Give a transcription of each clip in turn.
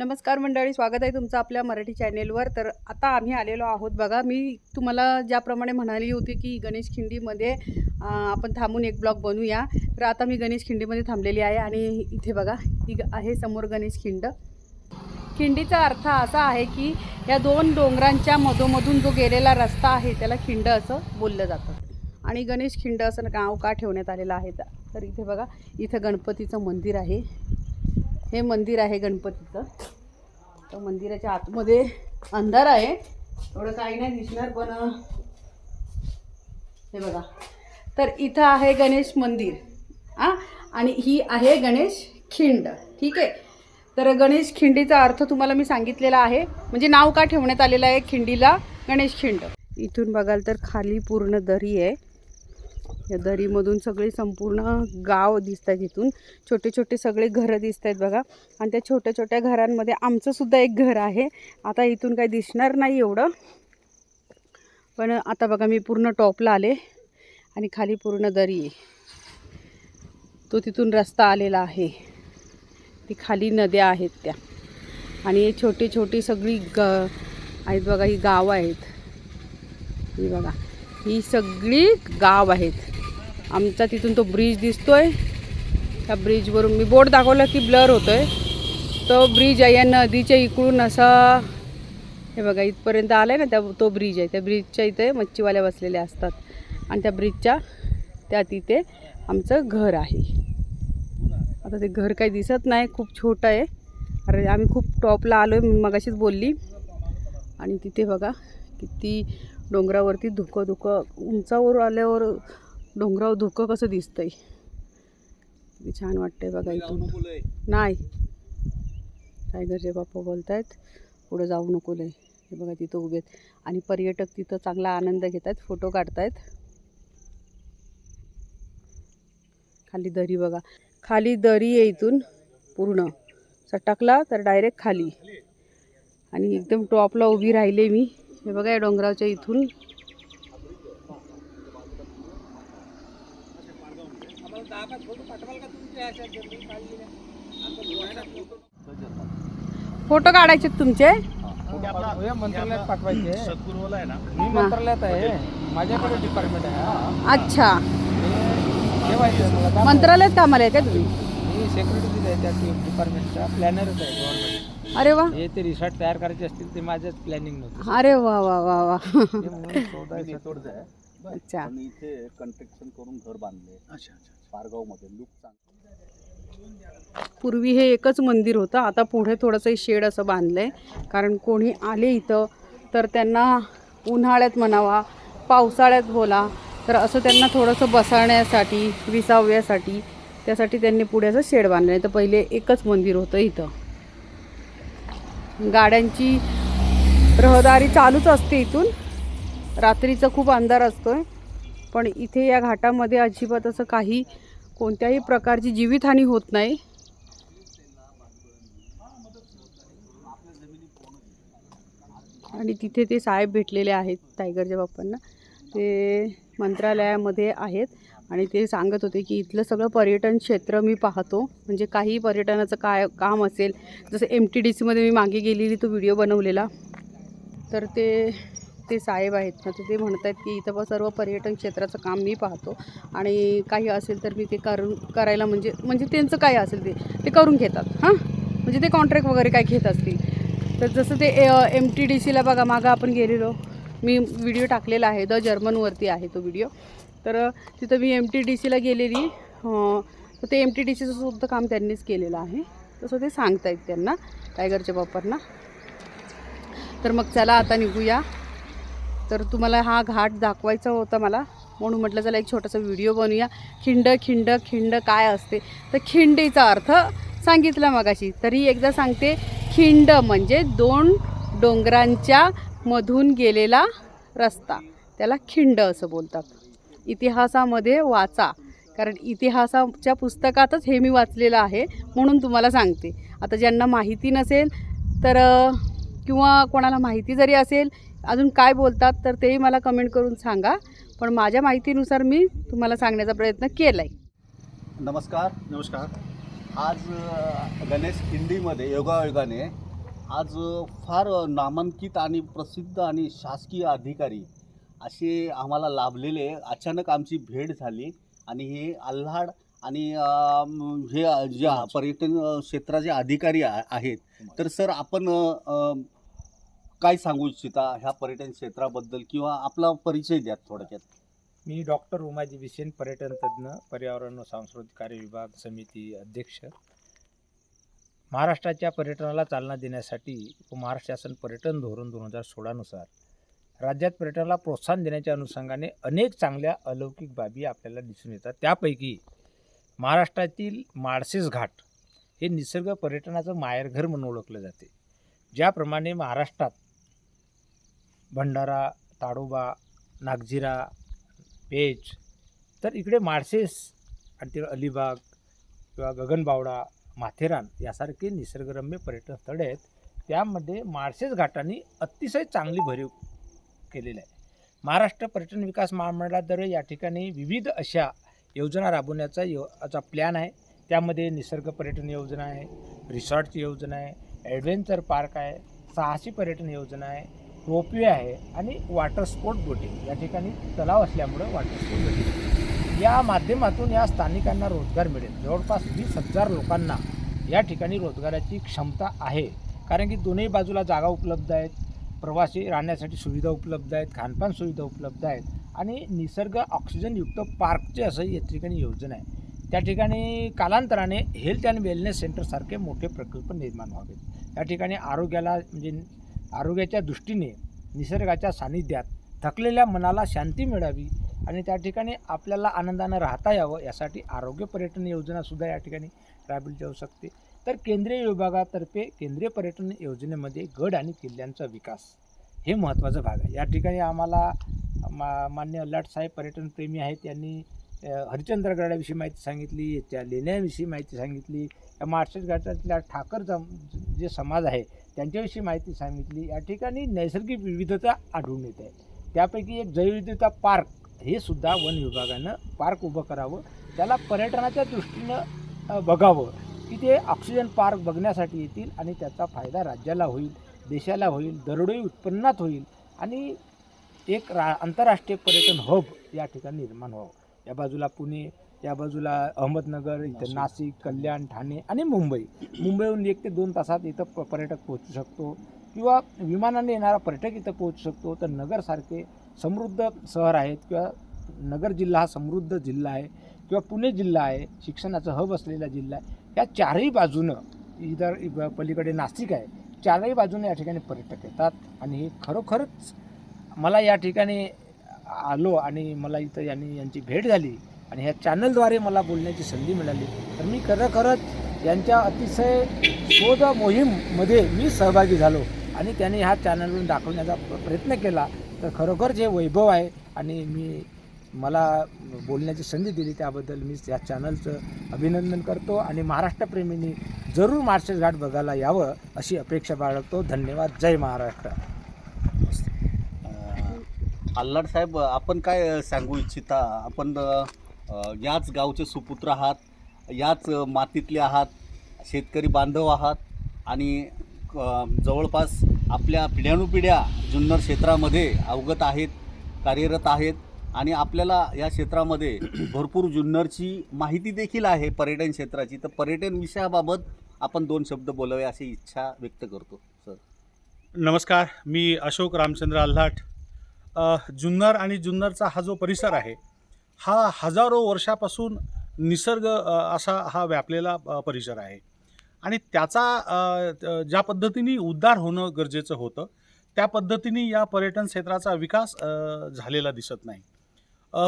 नमस्कार मंडळी स्वागत आहे तुमचं आपल्या मराठी चॅनेलवर. तर आता आम्ही आलेलो आहोत बघा मी तुम्हाला ज्याप्रमाणे म्हणाली होती की गणेश खिंडीमध्ये आपण थांबून एक ब्लॉग बनवूया. तर आता मी गणेश खिंडीमध्ये थांबलेली आहे आणि इथे बघा ही ग- आहे समोर गणेश खिंड. खिंडीचा अर्थ असा आहे की या दोन डोंगरांच्या मधोमधून जो गेलेला रस्ता आहे त्याला खिंड असं बोललं जातं. आणि गणेश खिंड असं नाव का ठेवण्यात आलेलं आहे? तर इथे बघा इथं गणपतीचं मंदिर आहे. हे मंदिर आहे गणपतीचं. तर मंदिराच्या आतमध्ये अंधार आहे. एवढं काही नाही दिसणार पण हे बघा. तर इथं आहे गणेश मंदिर हां आणि ही आहे गणेश खिंड ठीक आहे? तर गणेश खिंडीचा अर्थ तुम्हाला मी सांगितलेला आहे. म्हणजे नाव का ठेवण्यात आलेलं आहे खिंडीला गणेश खिंड? इथून बघाल तर खाली पूर्ण दरी आहे. या दरीमधून सगळे संपूर्ण गाव दिसत आहेत इथून छोटे छोटे सगळे घरं दिसत आहेत बघा. आणि त्या छोट्या छोट्या घरांमध्ये आमचंसुद्धा एक घर आहे. आता इथून काही दिसणार नाही एवढं. पण आता बघा मी पूर्ण टॉपला आले आणि खाली पूर्ण दरी आहे. तो तिथून रस्ता आलेला आहे. ती खाली नद्या आहेत त्या. आणि हे छोटी छोटी सगळी ग आहेत बघा ही गावं आहेत. ही बघा ही सगळी गाव आहेत. आमचा तिथून तो ब्रिज दिसतोय. त्या ब्रिजवरून मी बोर्ड दाखवला की ब्लर होतो आहे तो ब्रिज आहे या नदीच्या इकडून असा हे बघा इथपर्यंत आलं आहे ना त्या तो ब्रिज आहे. त्या ब्रिजच्या इथे मच्छीवाल्या बसलेल्या असतात. आणि त्या ब्रिजच्या त्या तिथे आमचं घर आहे. आता ते घर काही दिसत नाही खूप छोटं आहे. अरे आम्ही खूप टॉपला आलो आहे मी मगाशीच बोलली. आणि तिथे बघा किती डोंगरावरती धुकं धुकं उंचावर आल्यावर डोंगरावर धुकं कसं दिसतंय? किती छान वाटतंय बघा इथून. नाही. टायगरचे बाप्पा बोलतायत पुढं जाऊ नको लय. हे बघा तिथं उभे आहेत. आणि पर्यटक तिथं चांगला आनंद घेत आहेत फोटो काढतायत. खाली दरी बघा. खाली दरी आहे इथून पूर्ण. सटकला तर डायरेक्ट खाली. आणि एकदम टॉपला उभी राहिले मी. हे बघा या डोंगराच्या इथून. फोटो काढायचे तुमचे? मंत्रालयात पाठवायचे सद्गुरूला आहे ना मी मंत्रालयात आहे माझ्याकडे डिपार्टमेंट आहे. अच्छा. हे ठेवायचं. मंत्रालयात कामाला आहे का तुम्ही? मी सेक्रेटरी आहे त्या डिपार्टमेंटचा प्लॅनरच आहे गव्हर्नमेंट अरे वा. हे ते रिसॉर्ट तयार करायचे असतील ते माझ्याच प्लॅनिंग नव्हतं अरे वा वा वा वा. अच्छा. इथे कन्स्ट्रक्शन करून घर बांधले. अच्छा अच्छा. पारगावमध्ये लुक पूर्वी हे एकच मंदिर होतं. आता पुढे थोडंसं शेड असं बांधलं आहे कारण कोणी आले इथं तर त्यांना उन्हाळ्यात म्हणावा पावसाळ्यात बोला. तर असं त्यांना थोडंसं बसण्यासाठी विसाव्यासाठी त्यासाठी त्यांनी पुढे असं शेड बांधलं आहे तर पहिले एकच मंदिर होतं इथं. गाड्यांची रहदारी चालूच असते इथून. रात्रीचा खूप अंधार असतो आहे पण इथे या घाटामध्ये अजिबात असं काही कोणत्याही प्रकारची जीवितहानी होत नाही. आणि तिथे ते साहेब भेटलेले आहेत टायगरच्या बाप्पांना. ते मंत्रालयामध्ये आहेत आणि ते सांगत होते की इथलं सगळं पर्यटन क्षेत्र मी पाहतो. म्हणजे काही पर्यटनाचं काय काम असेल जसं एम टी डी सीमध्ये मी मागे गेलेली तो व्हिडिओ बनवलेला. तर ते ते साहेब आहेत ना तर ते म्हणत आहेत की इथं सर्व पर्यटन क्षेत्राचं काम मी पाहतो. आणि काही असेल तर मी ते करून करायला म्हणजे म्हणजे त्यांचं काय असेल ते ते करून घेतात. हां? म्हणजे ते कॉन्ट्रॅक्ट वगैरे काय घेत असतील. तर जसं ते एम टी डी सीला बघा मागं आपण गेलेलो. मी व्हिडिओ टाकलेला आहे द जर्मनवरती आहे तो व्हिडिओ. तर तिथं मी एम टी डी सीला गेलेली. तर ते एम टी डी सीचं सुद्धा काम त्यांनीच केलेलं आहे. तसं ते सांगतायत त्यांना टायगरच्या बापांना तर मग चला आता निघूया. तर तुम्हाला हा घाट दाखवायचा होता मला. म्हणून म्हटलं चला एक छोटासा व्हिडिओ बनवूया. खिंड खिंड खिंड काय असते? तर खिंडीचा अर्थ सांगितला मगाशी. तरी एकदा सांगते खिंड म्हणजे दोन डोंगरांच्या मधून गेलेला रस्ता. त्याला खिंड असं बोलतात. इतिहासामध्ये वाचा. कारण इतिहासाच्या पुस्तकातच हे मी वाचलेलं आहे म्हणून तुम्हाला सांगते. आता ज्यांना माहिती नसेल तर किंवा कोणाला माहिती जरी असेल अजून काय बोलतात तर तेही मला कमेंट करून सांगा. पण माझ्या माहितीनुसार मी तुम्हाला सांगण्याचा प्रयत्न केला आहे नमस्कार. नमस्कार. आज गणेश खिंडीमध्ये योगायोगाने आज फार नामांकित आणि प्रसिद्ध आणि शासकीय अधिकारी असे आम्हाला लाभलेले. अचानक आमची भेट झाली आणि हे आल्हाड आणि हे जे पर्यटन क्षेत्राचे अधिकारी आ- आहेत. तर सर आपण काय सांगू इच्छिता ह्या पर्यटन क्षेत्राबद्दल किंवा आपला परिचय द्या थोडक्यात? मी डॉक्टर उमाजी विसेन पर्यटन तज्ज्ञ पर्यावरण व सांस्कृतिक कार्य विभाग समिती अध्यक्ष. महाराष्ट्राच्या पर्यटनाला चालना देण्यासाठी व महाराष्ट्र शासन पर्यटन धोरण दोन हजार सोळानुसार राज्यात पर्यटनाला प्रोत्साहन देण्याच्या अनुषंगाने अनेक चांगल्या अलौकिक बाबी आपल्याला दिसून येतात. त्यापैकी महाराष्ट्रातील माळसेस घाट हे निसर्ग पर्यटनाचं माहेरघर म्हणून ओळखलं जाते. ज्याप्रमाणे महाराष्ट्रात भंडारा ताडोबा नागझिरा पेच तर इकडे माळशेस आणि तिकडे अलिबाग किंवा गगनबावडा माथेरान यासारखे निसर्गरम्य पर्यटन स्थळे आहेत. त्यामध्ये माळशेस घाटांनी अतिशय चांगली भरीव केलेली आहे. महाराष्ट्र पर्यटन विकास महामंडळाद्वारे या ठिकाणी विविध अशा योजना राबवण्याचा यो याचा प्लॅन आहे. त्यामध्ये निसर्ग पर्यटन योजना आहे रिसॉर्टची योजना आहे ॲडव्हेंचर पार्क आहे साहसी पर्यटन योजना आहे रोपवे आहे आणि वॉटर स्पोर्ट बोटिंग या ठिकाणी तलाव असल्यामुळं वॉटर स्पोर्ट बोटिंग या माध्यमातून या स्थानिकांना रोजगार मिळेल. जवळपास वीस हजार लोकांना या ठिकाणी रोजगाराची क्षमता आहे. कारण की दोन्ही बाजूला जागा उपलब्ध आहेत. प्रवासी राहण्यासाठी सुविधा उपलब्ध आहेत. खानपान सुविधा उपलब्ध आहेत. आणि निसर्ग ऑक्सिजनयुक्त पार्कचे असं या ठिकाणी योजना आहे. त्या ठिकाणी कालांतराने हेल्थ अँड वेलनेस सेंटरसारखे मोठे प्रकल्प निर्माण व्हावेत. या ठिकाणी आरोग्याला म्हणजे आरोग्याच्या दृष्टीने निसर्गाच्या सानिध्यात थकलेल्या मनाला शांती मिळावी आणि त्या ठिकाणी आपल्याला आनंदानं राहता यावं यासाठी आरोग्य पर्यटन योजनासुद्धा या ठिकाणी राबविली जाऊ शकते. तर केंद्रीय विभागातर्फे केंद्रीय पर्यटन योजनेमध्ये गड आणि किल्ल्यांचा विकास हे महत्त्वाचा भाग आहे. या ठिकाणी आम्हाला मा मान्य अल्लाट साहेब पर्यटनप्रेमी आहेत. त्यांनी अ, हरिश्चंद्रगडाविषयी माहिती सांगितली त्या लेण्याविषयी माहिती सांगितली या मार्शल घाटातल्या ठाकर जम जे समाज आहे त्यांच्याविषयी माहिती सांगितली. या ठिकाणी नैसर्गिक विविधता आढळून येते. त्यापैकी एक जैवविविधता पार्क हे सुद्धा वन विभागानं पार्क उभं करावं त्याला पर्यटनाच्या दृष्टीनं बघावं. की ते ऑक्सिजन पार्क बघण्यासाठी येतील आणि त्याचा फायदा राज्याला होईल देशाला होईल दरडोई उत्पन्नात होईल आणि एक रा आंतरराष्ट्रीय पर्यटन हब या ठिकाणी निर्माण व्हावं. या बाजूला पुणे या बाजूला अहमदनगर इथं नाशिक. कल्याण ठाणे आणि मुंबई. मुंबईहून एक ते दोन तासात इथं प पर्यटक पोहोचू शकतो किंवा विमानाने येणारा पर्यटक इथं पोहोचू शकतो. तर नगरसारखे समृद्ध शहर आहेत किंवा नगर जिल्हा हा समृद्ध जिल्हा आहे किंवा पुणे जिल्हा आहे शिक्षणाचं हब असलेला जिल्हा आहे या चारही बाजूनं इतर पलीकडे नाशिक आहे. चारही बाजूने या ठिकाणी पर्यटक येतात आणि हे खरोखरच मला या ठिकाणी आलो आणि मला इथं यांनी यांची भेट झाली आणि ह्या चॅनलद्वारे मला बोलण्याची संधी मिळाली. तर मी खरोखरच यांच्या अतिशय शोध मोहीममध्ये मी सहभागी झालो आणि त्याने ह्या चॅनलवरून दाखवण्याचा प्रयत्न केला. तर खरोखर जे वैभव आहे आणि मी मला बोलण्याची संधी दिली त्याबद्दल मी या चॅनलचं अभिनंदन करतो आणि महाराष्ट्रप्रेमींनी जरूर मार्शल घाट बघायला यावं अशी अपेक्षा बाळगतो. धन्यवाद. जय महाराष्ट्र. आल्हाड साहेब आपण काय सांगू इच्छिता? आपण याच गावचे सुपुत्र आहात याच मातीतले आहात शेतकरी बांधव आहात आणि जवळपास आपल्या पिढ्यानुपिढ्या जुन्नर क्षेत्रामध्ये अवगत आहेत कार्यरत आहेत आणि आपल्याला या क्षेत्रामध्ये भरपूर जुन्नरची माहिती देखील आहे पर्यटन क्षेत्राची. तर पर्यटन विषयाबाबत आपण दोन शब्द बोलावे अशी इच्छा व्यक्त करतो सर. नमस्कार मी अशोक रामचंद्र आल्हाट जुन्नर आणि जुन्नरचा हा जो परिसर आहे हा हजारो वर्षापासून निसर्ग असा हा व्यापलेला परिसर आहे. आणि त्याचा ज्या पद्धतीने उद्धार होणं गरजेचं होतं त्या पद्धतीने या पर्यटन क्षेत्राचा विकास झालेला दिसत नाही.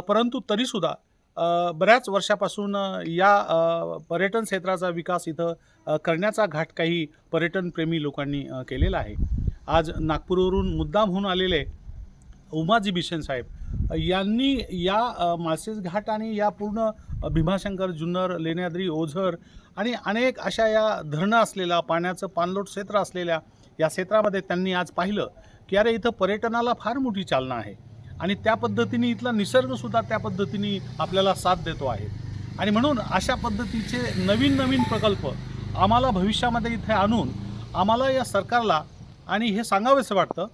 परंतु तरीसुद्धा बऱ्याच वर्षापासून या पर्यटन क्षेत्राचा विकास इथं करण्याचा घाट काही पर्यटनप्रेमी लोकांनी केलेला आहे. आज नागपूरवरून मुद्दामहून आलेले उमाजी बिशन साहेब यांनी या मासेस घाट आणि या पूर्ण भीमाशंकर जुन्नर लेण्याद्री ओझर आणि अनेक अशा या धरणं असलेल्या पाण्याचं पाणलोट क्षेत्र असलेल्या या क्षेत्रामध्ये त्यांनी आज पाहिलं की अरे इथं पर्यटनाला फार मोठी चालना आहे आणि त्या पद्धतीने इथला निसर्गसुद्धा त्या पद्धतीने आपल्याला साथ देतो आहे. आणि म्हणून अशा पद्धतीचे नवीन नवीन प्रकल्प आम्हाला भविष्यामध्ये इथे आणून आम्हाला या सरकारला आणि हे सांगावेसं वाटतं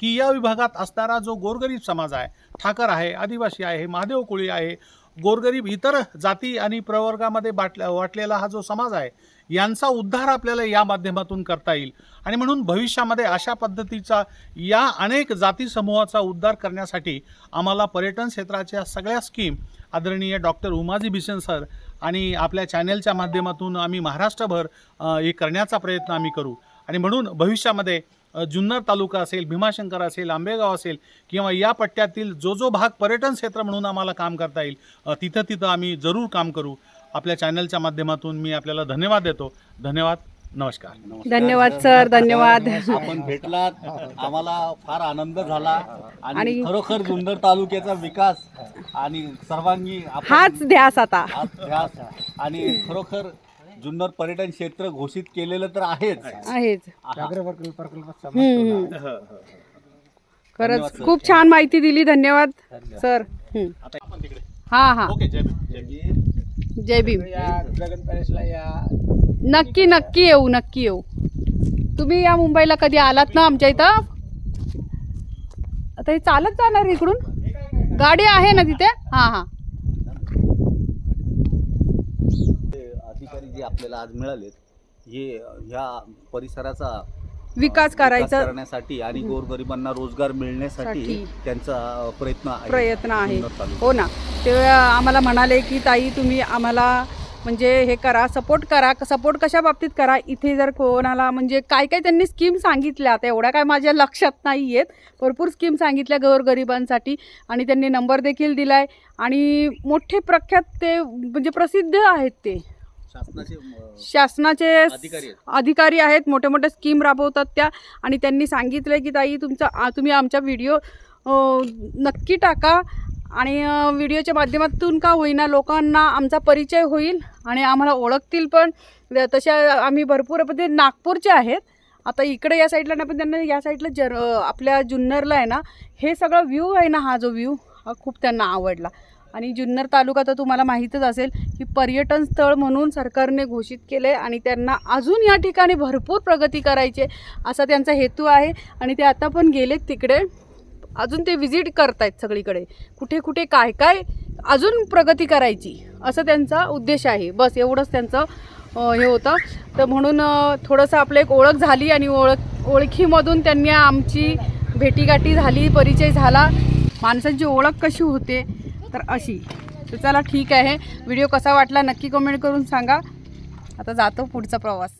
की या विभागात असणारा जो गोरगरीब समाज आहे ठाकर आहे आदिवासी आहे महादेव कोळी आहे गोरगरीब इतर जाती आणि प्रवर्गामध्ये बाटल्या वाटलेला हा जो समाज आहे यांचा उद्धार आपल्याला या माध्यमातून करता येईल. आणि म्हणून भविष्यामध्ये अशा पद्धतीचा या अनेक जाती समूहाचा उद्धार करण्यासाठी आम्हाला पर्यटन क्षेत्राच्या सगळ्या स्कीम आदरणीय डॉक्टर उमाजी भिसन सर आणि आपल्या चॅनेलच्या माध्यमातून आम्ही महाराष्ट्रभर हे करण्याचा प्रयत्न आम्ही करू. आणि म्हणून भविष्यामध्ये जुन्नर तालुका असेल भीमाशंकर असेल आंबेगाव असेल किंवा या पट्ट्यातील जो जो भाग पर्यटन क्षेत्र म्हणून आम्हाला काम करता येईल तिथं तिथं आम्ही जरूर काम करू. आपल्या चॅनलच्या माध्यमातून मी आपल्याला धन्यवाद देतो. धन्यवाद. नमस्कार. धन्यवाद सर. धन्यवाद. आपण भेटलात. आम्हाला फार आनंद झाला. आणि खरोखर जुन्नर तालुक्याचा विकास आणि सर्वांगी आपण हाच ध्यास आता. ध्यास. आणि खरोखर जुन्नर पर्यटन क्षेत्र घोषित केलेलं तर आहेच. आहेच. व्याघ्र प्रकल्प प्रकल्पात हम्म, हम्म. समाविष्ट होणार. धन्यवाद, खरंच सर. खूप छान माहिती दिली धन्यवाद. सर. हम्म. आता आपण तिकडे. हा हा. ओके जय भीम. जय भीम. जय भीम. या ड्रॅगन पॅलेसला या नक्की नक्की येऊ नक्की येऊ. तुम्ही या मुंबईला कधी आलात ना आमच्या इथं? आता हे चालत जाणार इकडून? गाडी आहे ना तिथे? हा हा ते अधिकारी जे आपल्याला आज मिळालेत हे ह्या परिसराचा विकास करायचा करण्यासाठी आणि गोरगरिबांना रोजगार मिळण्यासाठी साठी. त्यांचा प्रयत्न आहे. प्रयत्न आहे. हो ना. ते आम्हाला म्हणाले की ताई तुम्ही आम्हाला म्हणजे हे करा सपोर्ट करा सपोर्ट कशा बाबतीत करा? इथे जर कोणाला म्हणजे काय काय त्यांनी स्कीम सांगितल्या आता एवढ्या काय माझ्या लक्षात नाही आहेत भरपूर स्कीम सांगितल्या गोरगरिबांसाठी आणि त्यांनी नंबर देखील दिलाय आणि मोठे प्रख्यात ते म्हणजे प्रसिद्ध आहेत ते. शासनाचे अधिकारी आहेत. अधिकारी आहेत. मोठ्या मोठ्या स्कीम राबवतात त्या. आणि त्यांनी सांगितलं की ताई तुमचा तुम्ही आमचा व्हिडिओ नक्की टाका. आणि व्हिडिओच्या माध्यमातून का होईना लोकांना आमचा परिचय होईल आणि आम्हाला ओळखतील पण. तशा आम्ही भरपूर ते नागपूरचे आहेत. आता इकडे या साईडला नाही पण त्यांना या साईडला जर आपल्या जुन्नरला आहे ना हे सगळं व्ह्यू आहे ना हा जो व्ह्यू हा खूप त्यांना आवडला. आणि जुन्नर तालुका तर तुम्हाला माहीतच असेल की पर्यटन स्थळ म्हणून सरकारने घोषित केले आणि त्यांना अजून या ठिकाणी भरपूर प्रगती करायची आहे, असा त्यांचा हेतू आहे. आणि ते आता पण गेलेत तिकडे. अजून ते व्हिजिट करतायत सगळीकडे. कुठे कुठे काय काय अजून प्रगती करायची असं त्यांचा उद्देश आहे. बस एवढंच त्यांचं हे होतं. तर म्हणून थोडंसं आपलं एक ओळख झाली आणि ओळख ओळखीमधून त्यांनी आमची भेटीगाठी झाली परिचय झाला. माणसांची ओळख कशी होते? तर अशी. तर चला ठीक आहे. व्हिडिओ कसा वाटला नक्की कमेंट करून सांगा. आता जातो पुढचा प्रवास.